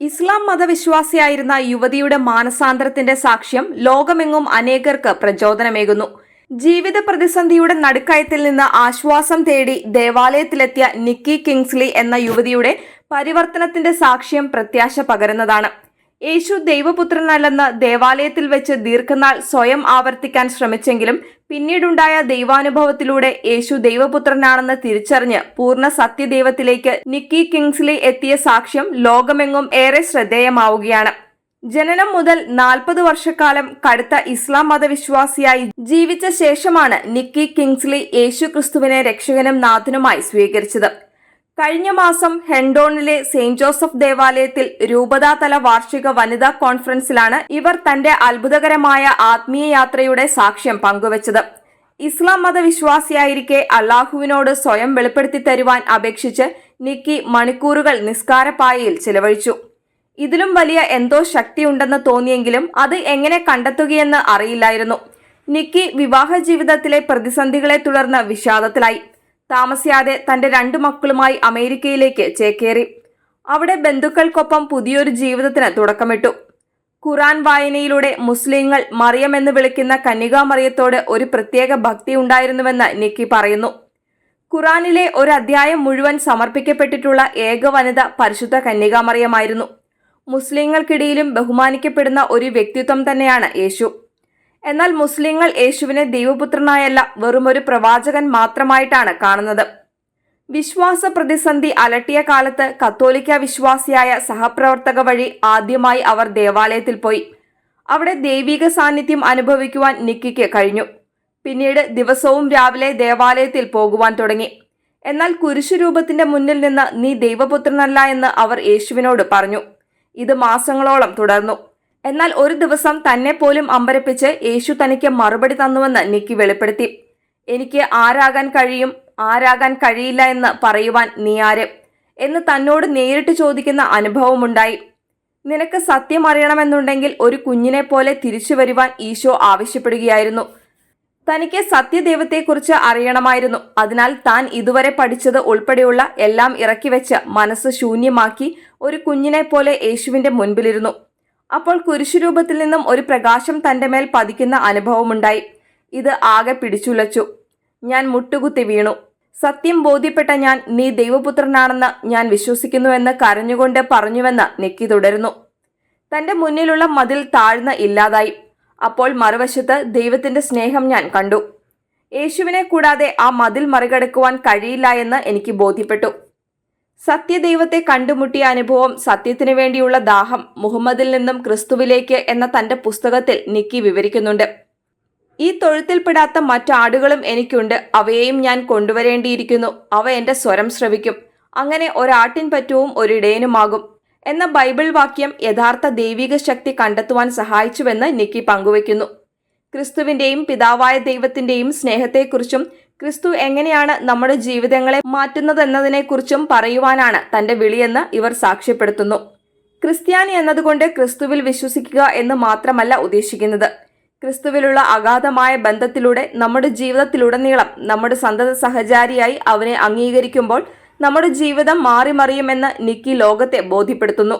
ഇസ്ലാം മതവിശ്വാസിയായിരുന്ന യുവതിയുടെ മാനസാന്തരത്തിന്റെ സാക്ഷ്യം ലോകമെങ്ങും അനേകർക്ക് പ്രചോദനമേകുന്നു. ജീവിത പ്രതിസന്ധിയുടെ നടുക്കയത്തിൽ നിന്ന് ആശ്വാസം തേടി ദേവാലയത്തിലെത്തിയ നിക്കി കിങ്സ്ലി എന്ന യുവതിയുടെ പരിവർത്തനത്തിന്റെ സാക്ഷ്യം പ്രത്യാശ പകരുന്നതാണ്. യേശു ദൈവപുത്രനല്ലെന്ന് ദേവാലയത്തിൽ വെച്ച് ദീർഘനാൾ സ്വയം ആവർത്തിക്കാൻ ശ്രമിച്ചെങ്കിലും പിന്നീടുണ്ടായ ദൈവാനുഭവത്തിലൂടെ യേശു ദൈവപുത്രനാണെന്ന് തിരിച്ചറിഞ്ഞ് പൂർണ സത്യദൈവത്തിലേക്ക് നിക്കി കിങ്സ്ലി എത്തിയ സാക്ഷ്യം ലോകമെങ്ങും ഏറെ ശ്രദ്ധേയമാവുകയാണ്. ജനനം മുതൽ നാൽപ്പത് വർഷക്കാലം കടുത്ത ഇസ്ലാം മതവിശ്വാസിയായി ജീവിച്ച ശേഷമാണ് നിക്കി കിങ്സ്ലി യേശു ക്രിസ്തുവിനെ രക്ഷകനും നാഥനുമായി സ്വീകരിച്ചത്. കഴിഞ്ഞ മാസം ഹെൻഡോണിലെ സെയിന്റ് ജോസഫ് ദേവാലയത്തിൽ രൂപതാതല വാർഷിക വനിതാ കോൺഫറൻസിലാണ് ഇവർ തന്റെ അത്ഭുതകരമായ ആത്മീയ യാത്രയുടെ സാക്ഷ്യം പങ്കുവച്ചത്. ഇസ്ലാം മതവിശ്വാസിയായിരിക്കെ അള്ളാഹുവിനോട് സ്വയം വെളിപ്പെടുത്തി തരുവാൻ അപേക്ഷിച്ച് നിക്കി മണിക്കൂറുകൾ നിസ്കാരപ്പായയിൽ ചിലവഴിച്ചു. ഇതിലും വലിയ എന്തോ ശക്തിയുണ്ടെന്ന് തോന്നിയെങ്കിലും അത് എങ്ങനെ കണ്ടെത്തുകയെന്ന് അറിയില്ലായിരുന്നു. നിക്കി വിവാഹ ജീവിതത്തിലെ പ്രതിസന്ധികളെ തുടർന്ന് വിഷാദത്തിലായി. താമസിയാതെ തന്റെ രണ്ടു മക്കളുമായി അമേരിക്കയിലേക്ക് ചേക്കേറി. അവിടെ ബന്ധുക്കൾക്കൊപ്പം പുതിയൊരു ജീവിതത്തിന് തുടക്കമിട്ടു. ഖുറാൻ വായനയിലൂടെ മുസ്ലിങ്ങൾ മറിയം എന്ന് വിളിക്കുന്ന കന്യകാമറിയത്തോട് ഒരു പ്രത്യേക ഭക്തി ഉണ്ടായിരുന്നുവെന്ന് നിക്കി പറയുന്നു. ഖുറാനിലെ ഒരു അധ്യായം മുഴുവൻ സമർപ്പിക്കപ്പെട്ടിട്ടുള്ള ഏക വനിത പരിശുദ്ധ കന്യകാമറിയമായിരുന്നു. മുസ്ലിങ്ങൾക്കിടയിലും ബഹുമാനിക്കപ്പെടുന്ന ഒരു വ്യക്തിത്വം തന്നെയാണ് യേശു. എന്നാൽ മുസ്ലിങ്ങൾ യേശുവിനെ ദൈവപുത്രനായല്ല വെറുമൊരു പ്രവാചകൻ മാത്രമായിട്ടാണ് കാണുന്നത്. വിശ്വാസ പ്രതിസന്ധി അലട്ടിയ കാലത്ത് കത്തോലിക്ക വിശ്വാസിയായ സഹപ്രവർത്തക വഴി ആദ്യമായി അവർ ദേവാലയത്തിൽ പോയി. അവിടെ ദൈവിക സാന്നിധ്യം അനുഭവിക്കുവാൻ നിക്കിക്ക് കഴിഞ്ഞു. പിന്നീട് ദിവസവും രാവിലെ ദേവാലയത്തിൽ പോകുവാൻ തുടങ്ങി. എന്നാൽ കുരിശുരൂപത്തിന്റെ മുന്നിൽ നിന്ന് നീ ദൈവപുത്രനല്ല എന്ന് അവർ യേശുവിനോട് പറഞ്ഞു. ഇത് മാസങ്ങളോളം തുടർന്നു. എന്നാൽ ഒരു ദിവസം തന്നെ പോലും അമ്പരപ്പിച്ച് യേശു തനിക്ക് മറുപടി തന്നുവെന്ന് നിക്കി വെളിപ്പെടുത്തി. എനിക്ക് ആരാകാൻ കഴിയും ആരാകാൻ കഴിയില്ല എന്ന് പറയുവാൻ നീ ആര് എന്ന് തന്നോട് നേരിട്ട് ചോദിക്കുന്ന അനുഭവമുണ്ടായി നിനക്ക് സത്യം അറിയണമെന്നുണ്ടെങ്കിൽ ഒരു കുഞ്ഞിനെ പോലെ തിരിച്ചു വരുവാൻ ഈശോ ആവശ്യപ്പെടുകയായിരുന്നു. തനിക്ക് സത്യദൈവത്തെക്കുറിച്ച് അറിയണമായിരുന്നു. അതിനാൽ താൻ ഇതുവരെ പഠിച്ചത് ഉൾപ്പെടെയുള്ള എല്ലാം ഇറക്കി വെച്ച് മനസ്സ് ശൂന്യമാക്കി ഒരു കുഞ്ഞിനെ പോലെ യേശുവിന്റെ മുൻപിലിരുന്നു. അപ്പോൾ കുരിശുരൂപത്തിൽ നിന്നും ഒരു പ്രകാശം തന്റെ മേൽ പതിക്കുന്ന അനുഭവമുണ്ടായി. ഇത് ആകെ പിടിച്ചുലച്ചു. ഞാൻ മുട്ടുകുത്തി വീണു. സത്യം ബോധ്യപ്പെട്ട ഞാൻ നീ ദൈവപുത്രനാണെന്ന് ഞാൻ വിശ്വസിക്കുന്നുവെന്ന് കരഞ്ഞുകൊണ്ട് പറഞ്ഞുവെന്ന് നെക്കി തുടരുന്നു. തന്റെ മുന്നിലുള്ള മതിൽ താഴ്ന്ന ഇല്ലാതായി. അപ്പോൾ മറുവശത്ത് ദൈവത്തിന്റെ സ്നേഹം ഞാൻ കണ്ടു. യേശുവിനെ കൂടാതെ ആ മതിൽ മറികടക്കുവാൻ കഴിയില്ല എന്ന് എനിക്ക് ബോധ്യപ്പെട്ടു. സത്യദൈവത്തെ കണ്ടുമുട്ടിയ അനുഭവം സത്യത്തിനു വേണ്ടിയുള്ള ദാഹം മുഹമ്മദിൽ നിന്നും ക്രിസ്തുവിലേക്ക് എന്ന തന്റെ പുസ്തകത്തിൽ നിക്കി വിവരിക്കുന്നുണ്ട്. ഈ തൊഴുത്തിൽപ്പെടാത്ത മറ്റാടുകളും എനിക്കുണ്ട്. അവയെയും ഞാൻ കൊണ്ടുവരേണ്ടിയിരിക്കുന്നു. അവ എന്റെ സ്വരം ശ്രവിക്കും. അങ്ങനെ ഒരാട്ടിൻ പറ്റവും ഒരിടയനുമാകും. എന്ന ബൈബിൾ വാക്യം യഥാർത്ഥ ദൈവിക ശക്തി കണ്ടെത്തുവാൻ സഹായിച്ചുവെന്ന് നിക്കി പങ്കുവയ്ക്കുന്നു. ക്രിസ്തുവിന്റെയും പിതാവായ ദൈവത്തിന്റെയും സ്നേഹത്തെക്കുറിച്ചും ക്രിസ്തു എങ്ങനെയാണ് നമ്മുടെ ജീവിതങ്ങളെ മാറ്റുന്നതെന്നതിനെക്കുറിച്ചും പറയുവാനാണ് തന്റെ വിളിയെന്ന് ഇവർ സാക്ഷ്യപ്പെടുത്തുന്നു. ക്രിസ്ത്യാനി എന്നതുകൊണ്ട് ക്രിസ്തുവിൽ വിശ്വസിക്കുക എന്ന് മാത്രമല്ല ഉദ്ദേശിക്കുന്നത്. ക്രിസ്തുവിലുള്ള അഗാധമായ ബന്ധത്തിലൂടെ നമ്മുടെ ജീവിതത്തിലുടനീളം നമ്മുടെ സന്തത സഹചാരിയായി അവനെ അംഗീകരിക്കുമ്പോൾ നമ്മുടെ ജീവിതം മാറി മറിയുമെന്ന് നിക്കി ലോകത്തെ ബോധ്യപ്പെടുത്തുന്നു.